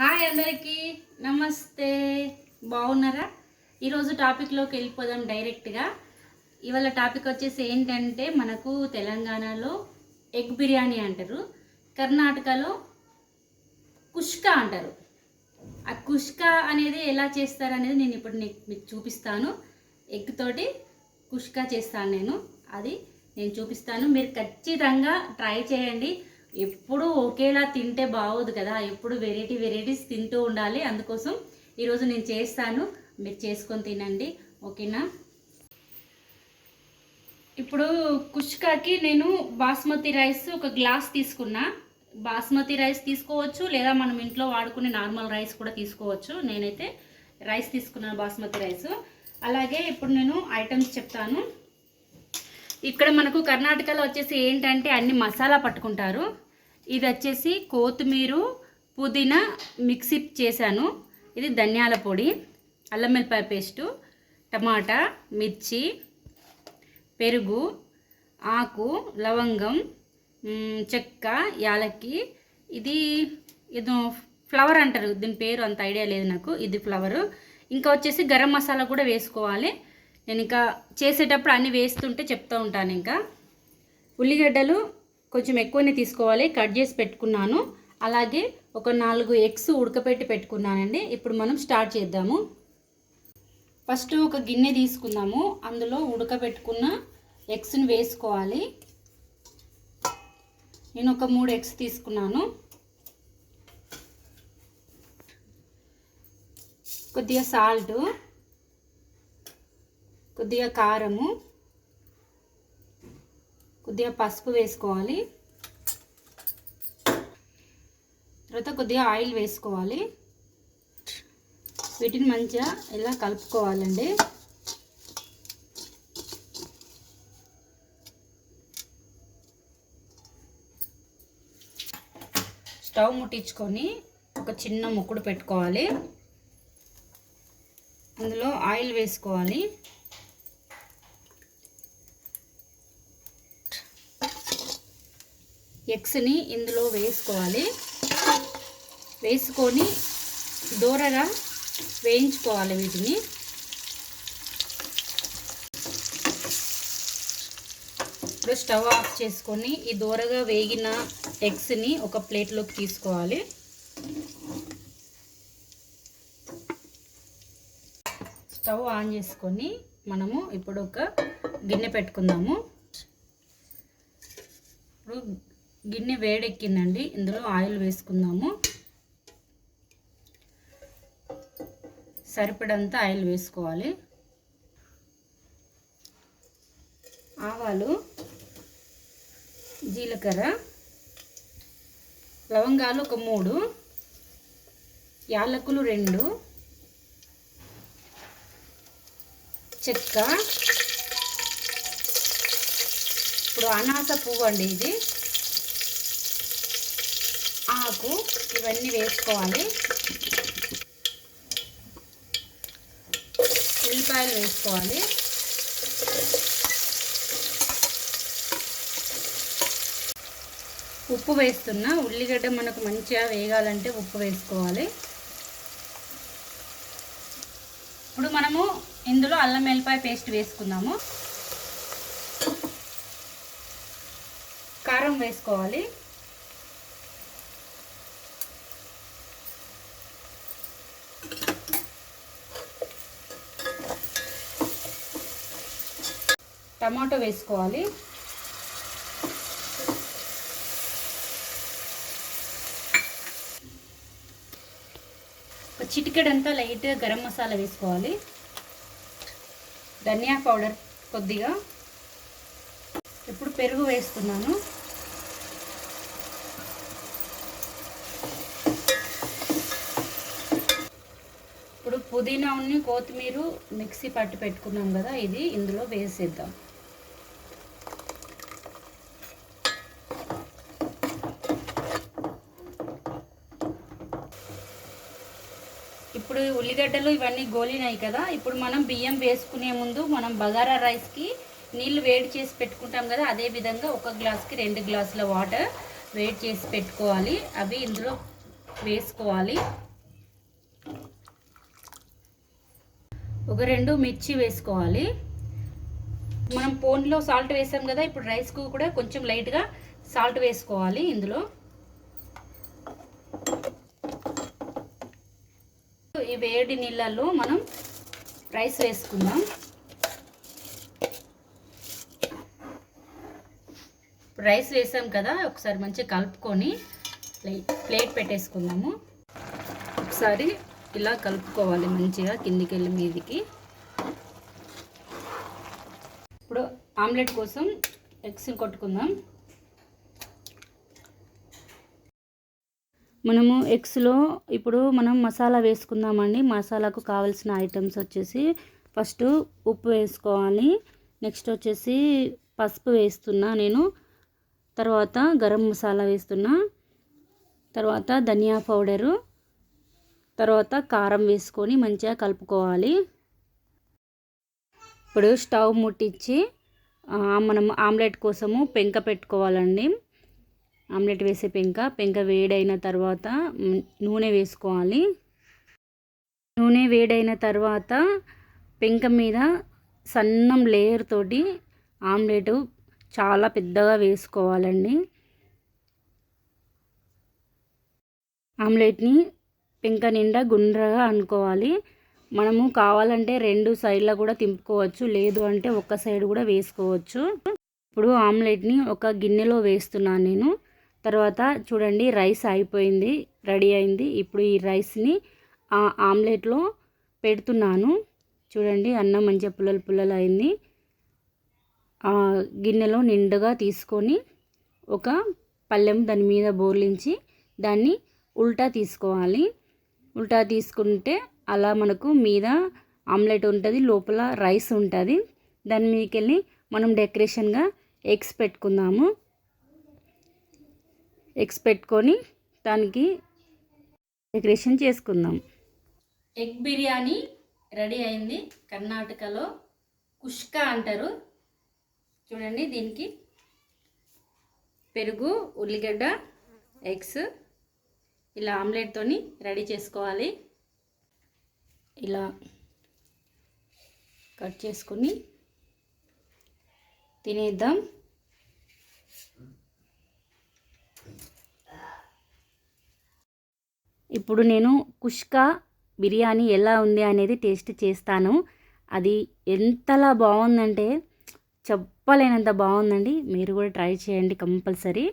Hi అందరికీ నమస్తే. బాగున్నారా? ఈరోజు టాపిక్లోకి వెళ్ళిపోదాం డైరెక్ట్గా. ఇవాళ టాపిక్ వచ్చేసి ఏంటంటే మనకు తెలంగాణలో ఎగ్ బిర్యానీ అంటారు కర్ణాటకలో కుష్కా అంటారు. ఆ కుష్కా అనేది ఎలా చేస్తారు అనేది నేను ఇప్పుడు మీకు చూపిస్తాను. ఎగ్ తోటి కుష్క చేస్తాను నేను. అది నేను చూపిస్తాను. మీరు ఖచ్చితంగా ట్రై చేయండి. ఎప్పుడు ఒకేలా తింటే బాగోదు కదా. ఎప్పుడు వెరైటీ వెరైటీస్ తింటూ ఉండాలి. అందుకోసం ఈరోజు నేను చేస్తాను. మీరు చేసుకొని తినండి. ఓకేనా? ఇప్పుడు కుష్కాకి నేను బాస్మతి రైస్ ఒక గ్లాస్ తీసుకున్నా. బాస్మతి రైస్ తీసుకోవచ్చు లేదా మనం ఇంట్లో వాడుకునే నార్మల్ రైస్ కూడా తీసుకోవచ్చు. నేనైతే రైస్ తీసుకున్నాను బాస్మతి రైస్. అలాగే ఇప్పుడు నేను ఐటమ్స్ చెప్తాను. ఇక్కడ మనకు కర్ణాటకలో వచ్చేసి ఏంటంటే అన్ని మసాలా పట్టుకుంటారు. ఇది వచ్చేసి కొత్తిమీర పుదీనా మిక్సీ చేశాను. ఇది ధనియాల పొడి అల్లం వెల్లిపాయ పేస్టు టమాటా మిర్చి పెరుగు ఆకు లవంగం చెక్క యాలక్కి. ఇది ఏదో ఫ్లవర్ అంటారు. దీని పేరు అంత ఐడియా లేదు నాకు. ఇది ఫ్లవర్. ఇంకా వచ్చేసి గరం మసాలా కూడా వేసుకోవాలి. నేను ఇంకా చేసేటప్పుడు అన్నీ వేస్తుంటే చెప్తూ ఉంటాను ఇంకా. ఉల్లిగడ్డలు కొంచెం ఎక్కువనే తీసుకోవాలి కట్ చేసి పెట్టుకున్నాను. అలాగే ఒక నాలుగు ఎగ్స్ ఉడకపెట్టి పెట్టుకున్నానండి. ఇప్పుడు మనం స్టార్ట్ చేద్దాము. ఫస్ట్ ఒక గిన్నె తీసుకుందాము. అందులో ఉడకబెట్టుకున్న ఎగ్స్ని వేసుకోవాలి. నేను ఒక మూడు ఎగ్స్ తీసుకున్నాను. కొద్దిగా సాల్ట్. కొద్దిగా కారము కొద్దిగా పసుపు వేసుకోవాలి. తర్వాత కొద్దిగా ఆయిల్ వేసుకోవాలి. వీటిని మంచిగా ఇలా కలుపుకోవాలండి. స్టవ్ ముట్టించుకొని ఒక చిన్న ముక్కుడు పెట్టుకోవాలి. అందులో ఆయిల్ వేసుకోవాలి. ఎగ్స్ని ఇందులో వేసుకోవాలి. వేసుకొని దూరగా వేయించుకోవాలి వీటిని. ఇప్పుడు స్టవ్ ఆఫ్ చేసుకొని ఈ దూరగా వేగిన ఎగ్స్ని ఒక ప్లేట్లోకి తీసుకోవాలి. స్టవ్ ఆన్ చేసుకొని మనము ఇప్పుడు ఒక గిన్నె పెట్టుకుందాము. ఇప్పుడు గిన్నె వేడెక్కిందండి. ఇందులో ఆయిల్ వేసుకుందాము. సరిపడంత ఆయిల్ వేసుకోవాలి. ఆవాలు జీలకర్ర లవంగాలు ఒక మూడు యాలకులు రెండు చెక్క. ఇప్పుడు అనాస పువ్వు అండి ఇది. ఆకు ఇవన్నీ వేసుకోవాలి. ఉల్లిపాయలు వేసుకోవాలి. ఉప్పు వేస్తున్నా. ఉల్లిగడ్డ మనకు మంచిగా వేగాలంటే ఉప్పు వేసుకోవాలి. ఇప్పుడు మనము ఇందులో అల్లం వెల్లిపాయ పేస్ట్ వేసుకుందాము. కారం వేసుకోవాలి. టమాటో వేసుకోవాలి. ఒక చిటికెడంతా లైట్గా గరం మసాలా వేసుకోవాలి. ధనియా పౌడర్ కొద్దిగా. ఇప్పుడు పెరుగు వేస్తున్నాను. ఇప్పుడు పుదీనా ఉన్ని కొత్తిమీర మిక్సీ పట్టి పెట్టుకున్నాం కదా ఇది ఇందులో వేసేద్దాం. ఇప్పుడు ఉల్లిగడ్డలు ఇవన్నీ గోలినాయి కదా. ఇప్పుడు మనం బియ్యం వేసుకునే ముందు మనం బగారా రైస్కి నీళ్ళు వేడి చేసి పెట్టుకుంటాం కదా. అదే విధంగా ఒక గ్లాస్కి రెండు గ్లాసుల వాటర్ వేడి చేసి పెట్టుకోవాలి. అవి ఇందులో వేసుకోవాలి. ఒక రెండు మిర్చి వేసుకోవాలి. మనం పోన్లో సాల్ట్ వేసాం కదా. ఇప్పుడు రైస్కు కూడా కొంచెం లైట్గా సాల్ట్ వేసుకోవాలి ఇందులో. ఈ వేడి నీళ్ళల్లో మనం రైస్ వేసుకుందాం. రైస్ వేసాం కదా ఒకసారి మంచిగా కలుపుకొని ప్లేట్ ప్లేట్ పెట్టేసుకుందాము. ఒకసారి ఇలా కలుపుకోవాలి మంచిగా కిందికి వెళ్ళి మీదికి. ఇప్పుడు ఆమ్లెట్ కోసం ఎగ్స్ కొట్టుకుందాం. మనము ఎగ్స్లో ఇప్పుడు మనం మసాలా వేసుకుందామండి. మసాలాకు కావాల్సిన ఐటమ్స్ వచ్చేసి ఫస్ట్ ఉప్పు వేసుకోవాలి. నెక్స్ట్ వచ్చేసి పసుపు వేస్తున్నా నేను. తర్వాత గరం మసాలా వేస్తున్నా. తర్వాత ధనియా పౌడరు. తర్వాత కారం వేసుకొని మంచిగా కలుపుకోవాలి. ఇప్పుడు స్టవ్ ముట్టించి మనం ఆమ్లెట్ కోసము పెంక పెట్టుకోవాలండి. ఆమ్లెట్ వేసే పెంక. పెంక వేడైన తర్వాత నూనె వేసుకోవాలి. నూనె వేడైన తర్వాత పెంక మీద సన్నం లేయర్ తోటి ఆమ్లెట్ చాలా పెద్దగా వేసుకోవాలండి. ఆమ్లెట్ని పెంక నిండా గుండ్రగా అనుకోవాలి. మనము కావాలంటే రెండు సైడ్ల కూడా తింపుకోవచ్చు. లేదు అంటే ఒక్క సైడ్ కూడా వేసుకోవచ్చు. ఇప్పుడు ఆమ్లెట్ని ఒక గిన్నెలో వేస్తున్నాను నేను. తర్వాత చూడండి రైస్ అయిపోయింది రెడీ అయింది. ఇప్పుడు ఈ రైస్ని ఆ ఆమ్లెట్లో పెడుతున్నాను. చూడండి అన్నం మంచిగా పుల్లలు పుల్లలు అయింది. ఆ గిన్నెలో నిండుగా తీసుకొని ఒక పళ్ళెం దాని మీద బోర్లించి దాన్ని ఉల్టా తీసుకోవాలి. ఉల్టా తీసుకుంటే అలా మనకు మీద ఆమ్లెట్ ఉంటుంది లోపల రైస్ ఉంటుంది. దాని మీదకి వెళ్ళి మనం డెకరేషన్గా ఎగ్స్ పెట్టుకుందాము. ఎగ్స్ పెట్టుకొని దానికి డెకరేషన్ చేసుకుందాం. ఎగ్ బిర్యానీ రెడీ అయింది. కర్ణాటకలో కుష్క అంటారు. చూడండి దీనికి పెరుగు ఉల్లిగడ్డ ఎగ్స్ ఇలా ఆమ్లెట్తో రెడీ చేసుకోవాలి. ఇలా కట్ చేసుకొని తినేద్దాం. ఇప్పుడు నేను కుష్కా బిర్యానీ ఎలా ఉంది అనేది టేస్ట్ చేస్తాను. అది ఎంతలా బాగుందంటే చెప్పలేనంత బాగుందండి. మీరు కూడా ట్రై చేయండి కంపల్సరీ.